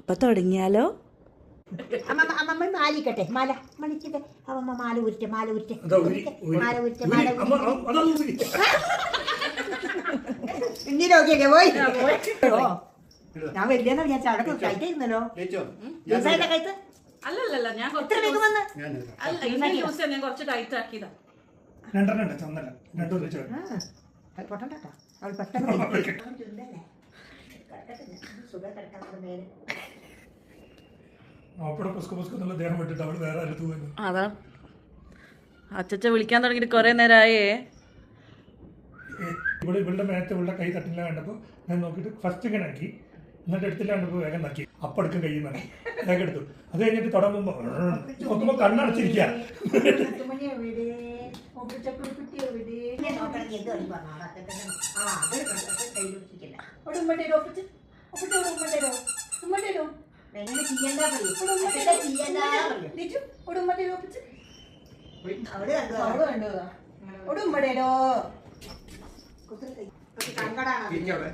അപ്പൊ തുടങ്ങിയാലോ? അമ്മ അമ്മ മാലിക്കട്ടെ. മാല മണിക്കട്ടെ അമ്മ മാല ഉരുട്ടെ മാല ഉരുട്ടെ. മാല ഉരുട്ടെ മാല. ഇനി പോയി. ഞാൻ വലിയെന്ന് ഞാൻ അവിടെ കഴിക്കായിരുന്നല്ലോ കഴിത്ത് അല്ലല്ല ഞാൻ വേഗം വന്ന്. അല്ല ഞാൻ കുറച്ച് ടൈറ്റ് ആക്കിയതാ. രണ്ടെണ്ണം ഉണ്ട് ചന്ദന രണ്ടും ഒന്നിച്ച് അവൾ പെട്ടെന്ന് അതാ. അച്ചച്ച വിളിക്കാൻ തുടങ്ങിയിട്ട് കുറെ നേരമായേ. ഇവിടെ ഇവളുടെ മേത്ത് ഇവളുടെ കൈ തട്ടില്ല കണ്ടപ്പോൾ ഞാൻ നോക്കിയിട്ട് ഫസ്റ്റ് ഇങ്ങനെ ആക്കി. എന്നിട്ട് എടുത്തിട്ടാണ് പോയി വേഗം നക്കി അപ്പം എടുക്കും കൈ വേണം. വേഗം എടുത്തു. അത് കഴിഞ്ഞിട്ട് തുടങ്ങുമ്പോൾ നോക്കുമ്പോൾ കണ്ണടച്ചിരിക്കുക മുത്തുമണി എവിടെ?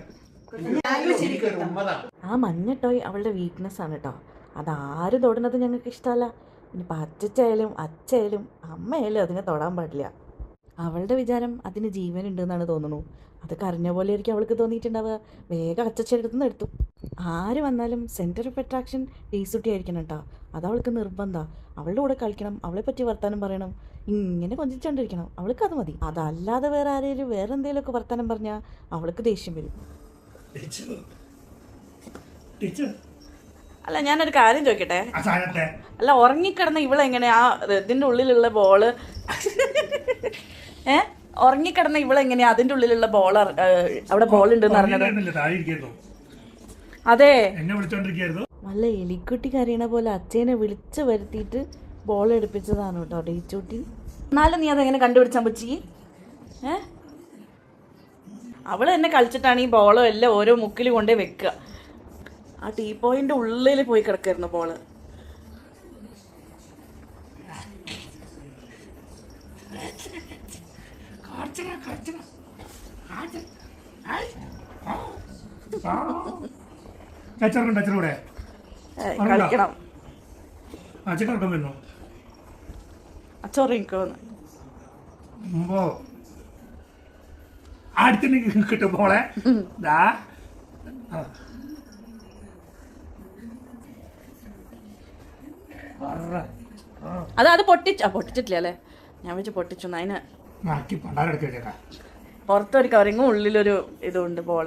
ആ, മഞ്ഞ ടോയ് അവളുടെ വീക്ക്നെസ് ആണ് കേട്ടോ അതാര് തൊടുന്നത് ഞങ്ങൾക്ക് ഇഷ്ടമല്ല ഇനിയിപ്പോൾ അച്ചച്ചായാലും അച്ഛയായാലും അമ്മയായാലും അതിനെ തൊടാൻ പാടില്ല. അവളുടെ വിചാരം അതിന് ജീവനുണ്ട് ഉണ്ടെന്നാണ് തോന്നുന്നു അത് കരഞ്ഞ പോലെ ആയിരിക്കും അവൾക്ക് തോന്നിയിട്ടുണ്ടാവുക. വേഗം അച്ചച്ചെടുത്ത് നിന്ന് എടുത്തു. ആര് വന്നാലും സെന്റർ ഓഫ് അട്രാക്ഷൻ ഡേസുട്ടി ആയിരിക്കണം കേട്ടോ അത് അവൾക്ക് നിർബന്ധമാണ് അവളുടെ കൂടെ കളിക്കണം അവളെ പറ്റി വർത്താനം പറയണം. ഇങ്ങനെ കൊഞ്ചിച്ചുകൊണ്ടിരിക്കണം അവൾക്ക് അത് മതി. അതല്ലാതെ വേറെ ആരെങ്കിലും വേറെ എന്തെങ്കിലുമൊക്കെ വർത്താനം പറഞ്ഞാൽ അവൾക്ക് ദേഷ്യം വരും. അല്ല ഞാനൊരു കാര്യം ചോദിക്കട്ടെ? അല്ല ഉറങ്ങിക്കിടന്ന ഇവളെങ്ങനെ ആ ഇതിന്റെ ഉള്ളിലുള്ള ബോൾ ഏ? ഉറങ്ങിക്കിടന്ന ഇവളെങ്ങനെയാ? അതിന്റെ ഉള്ളിലുള്ള ബോൾ അവിടെ ബോൾ ഉണ്ടെന്ന് അറിഞ്ഞത്? അതെ. നല്ല എലിക്കുട്ടി കരയണ പോലെ അച്ഛനെ വിളിച്ചു വരുത്തിയിട്ട് ബോൾ എടുപ്പിച്ചതാണ് കേട്ടോ ഡേച്ചൂട്ടി. എന്നാലും നീ അതെങ്ങനെ കണ്ടുപിടിച്ചാൻ പറ്റി ഏ? അവൾ തന്നെ കളിച്ചിട്ടാണ് ഈ ബോളോ എല്ലാം ഓരോ മുക്കിൽ കൊണ്ടേ വെക്കുക. ആ ടീ പോയിന്റ് ഉള്ളിൽ പോയി കിടക്കായിരുന്നു ബോൾ കളിക്കണം. വരുന്നു? അടുത്തിന് കിട്ടും മോളെ. ദാ. അത് അത് പൊട്ടിച്ച പൊട്ടിച്ചിട്ടില്ല അല്ലേ? ഞാൻ വെച്ച് പൊട്ടിച്ചു അതിന് പുറത്തൊരു കവറിങ്ങും ഉള്ളിലൊരു ഇതുണ്ട് ബോൾ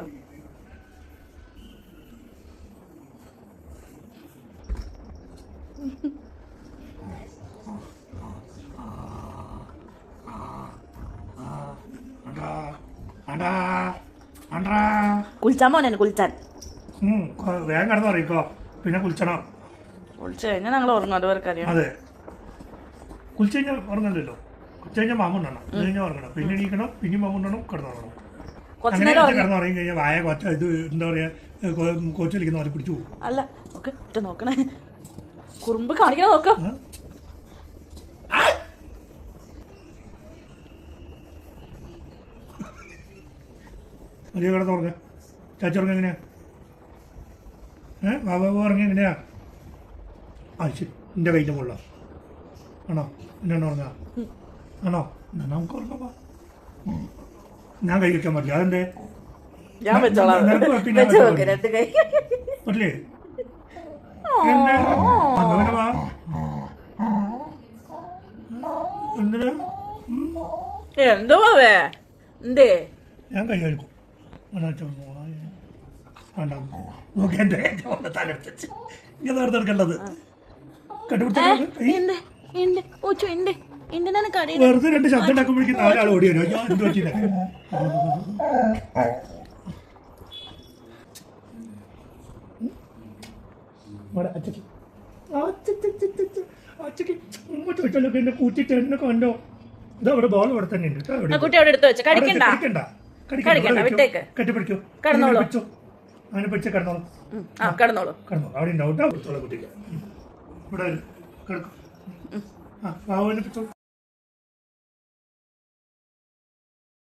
അണ്ടാ കുളിച്ചാൻ മോനെ കുളിച്ചാൻ. വേഗം കിടന്നു പറയിക്കോ പിന്നെ കുളിച്ചണം. കുളിച്ച് കഴിഞ്ഞാൽ ഞങ്ങൾ ഉറങ്ങും അതുവരെ അറിയാം അതെ. കുളിച്ചു കഴിഞ്ഞാൽ ഉറങ്ങണ്ടല്ലോ കുളിച്ച് കഴിഞ്ഞാൽ മാമുണ്ടണം അത് കഴിഞ്ഞാൽ ഉറങ്ങണം. പിന്നെ എണീക്കണം പിന്നെ മാമുണ്ടണം കിടന്നുറങ്ങണം അങ്ങനെ കഴിഞ്ഞാൽ വായ കൊച്ച ഇത് എന്താ പറയാ കോച്ച് കളിക്കുന്ന പോലെ പിടിച്ചു പോകും. അല്ല ഓക്കെ ഇട്ട് നോക്കണേ. കുറുമ്പ് കാണിക്കണ നോക്ക. വലിയ കിടന്ന് തുറക്ക് ചാച്ച ഉറങ്ങ എങ്ങനെയാ? ഏഹ് ബാബാ ഉറങ്ങ എങ്ങനെയാ? ആ ശരി. എന്റെ കയ്യിന്റെ മുകളിലോ. ആണോ? എന്നാണ് ഉറങ്ങാ ആണോ? എന്നാ നമുക്ക് ഉറങ്ങാം ഞാൻ കൈ വെക്കാൻ പറ്റില്ല. അതെന്തേ? ഞാൻ പറ്റില്ലേ? എന്തിനാ? എന്തോ എന്തേ? ഞാൻ കൈ കഴിക്കും വേണ്ട നോക്കി എന്റെ തലെടുത്ത് ഇങ്ങനെ കടയിൽ വെറുതെ രണ്ട് ശബ്ദം ഉണ്ടാക്കുമ്പോഴേക്കും നാലാൾ ഓടി വരും. ഞാൻ എന്ത് പറ്റിയില്ല. ഇങ്ങോട്ട് വെച്ചല്ലോ എന്നെ കൂട്ടിട്ട് എന്നെ കണ്ടോ ഇതവിടെ ബോൾ ഇവിടെ തന്നെ ഉണ്ട്. കടിക്കണ്ട കടിക്കണ്ട വിട്ടേക്ക്. കെട്ടിപ്പിടിക്കോ. കിടന്നോളൂ. അങ്ങനെ പിടിച്ചോ കിടന്നോളൂ. ആ കിടന്നോളൂ. കിടന്നോളൂ. അവിടെ ഉണ്ടാവും. കുട്ടിക്ക്. ഇവിടെ. കിടക്കും. ആ ബാബുവിനെ പിടിച്ചോളൂ.